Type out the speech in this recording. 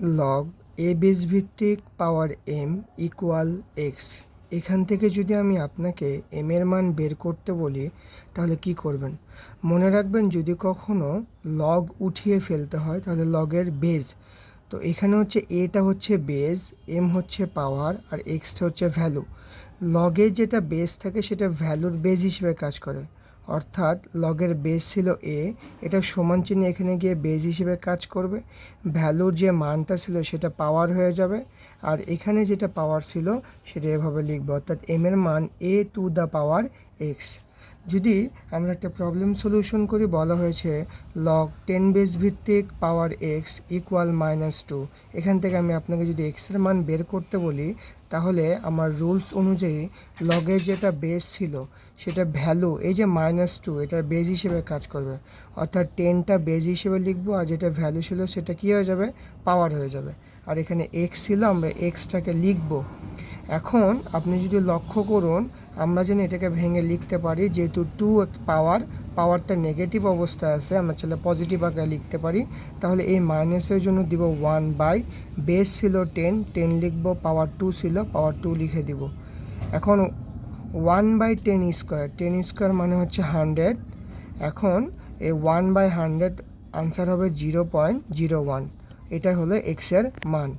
Log এ base ভিত্তিক পাওয়ার M equal x এখান থেকে যদি আমি আপনাকে এম এর মান বের করতে বলি, তাহলে কি করবেন? মনে রাখবেন যদি কখনো লগ উঠিয়ে ফেলতে হয়, তাহলে লগের বেজ তো এখানে হচ্ছে এটা হচ্ছে বেজ এম হচ্ছে পাওয়ার আর এক্সটা হচ্ছে ভ্যালু লগে যেটা বেস থাকে, সেটা ভ্যালুর বেজ হিসেবে কাজ করে। অর্থাৎ লগের বেস ছিল এ এটা সমান চিহ্নে এখানে গিয়ে বেস হিসেবে কাজ করবে। ভ্যালুর যে মানটা ছিল সেটা পাওয়ার হয়ে যাবে। আর এখানে যেটা পাওয়ার ছিল, সেটা এভাবে লিখব। অর্থাৎ এম এর মান a to the power x যদি আমরা একটা প্রবলেম সলিউশন করি, বলা হয়েছে লগ টেন বেস ভিত্তিক power x equal minus two এখান থেকে আমি আপনাকে যদি এক্সের মান বের করতে বলি, তাহলে আমার রুলস অনুযায়ী লগের যেটা বেস ছিল, সেটা ভ্যালু এই যে মাইনাস টু এটার বেজ হিসেবে কাজ করবে। অর্থাৎ টেনটা বেজ হিসেবে লিখব, আর যেটা ভ্যালু ছিল সেটা কী হয়ে যাবে? পাওয়ার হয়ে যাবে। আর এখানে এক্স ছিল, আমরা এক্সটাকে লিখব। এখন আপনি যদি লক্ষ্য করুন আমরা যেন এটাকে ভেঙে লিখতে পারি, যেহেতু টু পাওয়ার পাওয়ারটা নেগেটিভ অবস্থায় আছে, আমরা চাইলে পজিটিভ আকারে লিখতে পারি। তাহলে এই মাইনাসের জন্য দিব ওয়ান বাই বেস ছিল টেন টেন লিখব পাওয়ার টু ছিল পাওয়ার টু লিখে দিব। এখন one by ten square ten square মানে হচ্ছে হান্ড্রেড এখন এই ওয়ান বাই হান্ড্রেড আনসার হবে জিরো পয়েন্ট জিরো ওয়ান এটা হলো এক্সের মান।